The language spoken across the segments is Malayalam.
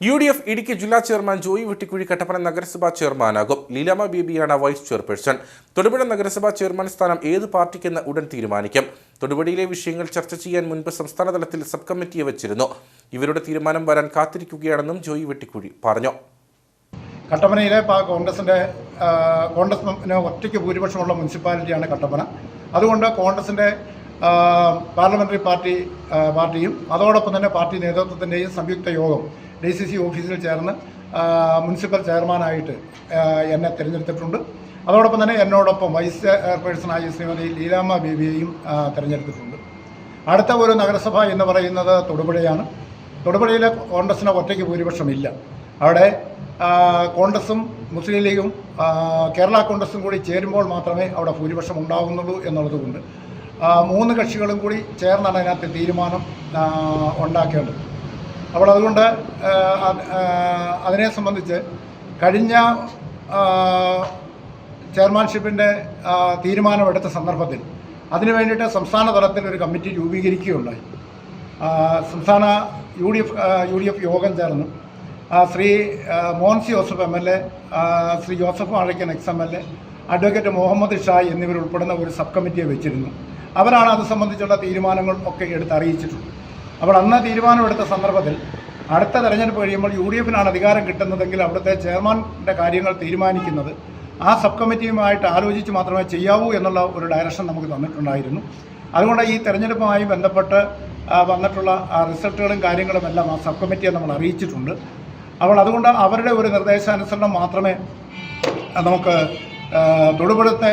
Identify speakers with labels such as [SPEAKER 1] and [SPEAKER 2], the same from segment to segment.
[SPEAKER 1] യു ഡി എഫ് ഇടുക്കി ജില്ലാ ചെയർമാൻ ജോയി വെട്ടിക്കുഴി കട്ടപ്പന നഗരസഭാ ചെയർമാനാകും. ലീലാമ ബേബിയാണ് വൈസ് ചെയർപേഴ്സൺ. തൊടുപുഴ നഗരസഭാ ചെയർമാൻ സ്ഥാനം ഏത് പാർട്ടിക്കെന്ന് ഉടൻ തീരുമാനിക്കും. തൊടുപുഴയിലെ വിഷയങ്ങൾ ചർച്ച ചെയ്യാൻ മുൻപ് സംസ്ഥാന തലത്തിൽ സബ് കമ്മിറ്റിയെ വെച്ചിരുന്നു. ഇവരുടെ തീരുമാനം വരാൻ കാത്തിരിക്കുകയാണെന്നും ജോയി വെട്ടിക്കുഴി പറഞ്ഞു.
[SPEAKER 2] കട്ടപ്പനയിലെ കോൺഗ്രസിന്റെ ആ, കോൺഗ്രസിന് ഒറ്റയ്ക്ക് ഭൂരിപക്ഷമുള്ള മുനിസിപ്പാലിറ്റിയാണ് കട്ടപ്പന. അതുകൊണ്ട് കോൺഗ്രസിന്റെ പാർലമെന്ററി പാർട്ടി പാർട്ടിയും അതോടൊപ്പം തന്നെ പാർട്ടി നേതൃത്വത്തിന്റെയും സംയുക്ത യോഗം ഡി സി സി ഓഫീസിൽ ചേർന്ന് മുനിസിപ്പൽ ചെയർമാനായിട്ട് എന്നെ തിരഞ്ഞെടുത്തിട്ടുണ്ട്. അതോടൊപ്പം തന്നെ എന്നോടൊപ്പം വൈസ് ചെയർപേഴ്സണായ ശ്രീമതി ലീലാമ്മ ബേബിയെയും തിരഞ്ഞെടുത്തിട്ടുണ്ട്. അടുത്ത ഒരു നഗരസഭ എന്ന് പറയുന്നത് തൊടുപുഴയാണ്. തൊടുപുഴയിലെ കോൺഗ്രസിന് ഒറ്റയ്ക്ക് ഭൂരിപക്ഷമില്ല. അവിടെ കോൺഗ്രസും മുസ്ലിം ലീഗും കേരള കോൺഗ്രസും കൂടി ചേരുമ്പോൾ മാത്രമേ അവിടെ ഭൂരിപക്ഷം ഉണ്ടാകുന്നുള്ളൂ എന്നുള്ളതുകൊണ്ട് മൂന്ന് കക്ഷികളും കൂടി ചേർന്നാണ് അതിനകത്ത് തീരുമാനം ഉണ്ടാക്കേണ്ടത്. അപ്പോൾ അതുകൊണ്ട് അതിനെ സംബന്ധിച്ച് കഴിഞ്ഞ ചെയർമാൻഷിപ്പിന്റെ തീരുമാനമെടുത്ത സന്ദർഭത്തിൽ അതിനു വേണ്ടിയിട്ട് സംസ്ഥാന തലത്തിൽ ഒരു കമ്മിറ്റി രൂപീകരിക്കുകയുണ്ടായി. സംസ്ഥാന U D F U D F യോഗം ചേർന്ന്. Shri Monsy Joseph M L A Shri Joseph Vazhakkan ex M L A advocate Muhammad Shai എന്നിവരുൾപ്പെടുന്ന ഒരു സബ് കമ്മിറ്റിയെ വെച്ചിരുന്നു. അവരാണ് അത് സംബന്ധിച്ചുള്ള തീരുമാനങ്ങൾ ഒക്കെ എടുത്ത് അറിയിച്ചിട്ടുള്ളത്. അപ്പോൾ അന്ന് തീരുമാനമെടുത്ത സന്ദർഭത്തിൽ അടുത്ത തെരഞ്ഞെടുപ്പ് കഴിയുമ്പോൾ യു ഡി എഫിനാണ് അധികാരം കിട്ടുന്നതെങ്കിൽ അവിടുത്തെ ചെയർമാന്റെ കാര്യങ്ങൾ തീരുമാനിക്കുന്നത് ആ സബ് കമ്മിറ്റിയുമായിട്ട് ആലോചിച്ച് മാത്രമേ ചെയ്യാവൂ എന്നുള്ള ഒരു ഡയറക്ഷൻ നമുക്ക് തന്നിട്ടുണ്ടായിരുന്നു. അതുകൊണ്ട് ഈ തെരഞ്ഞെടുപ്പുമായി ബന്ധപ്പെട്ട് വന്നിട്ടുള്ള റിസൾട്ടുകളും കാര്യങ്ങളും എല്ലാം ആ സബ് കമ്മിറ്റിയെ നമ്മൾ അറിയിച്ചിട്ടുണ്ട്. അപ്പോൾ അതുകൊണ്ട് അവരുടെ ഒരു നിർദ്ദേശാനുസരണം മാത്രമേ നമുക്ക് തൊടുപുഴത്തെ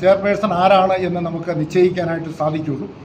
[SPEAKER 2] ചെയർപേഴ്സൺ ആരാണ് എന്ന് നമുക്ക് നിശ്ചയിക്കാനായിട്ട് സാധിക്കുകയുള്ളൂ.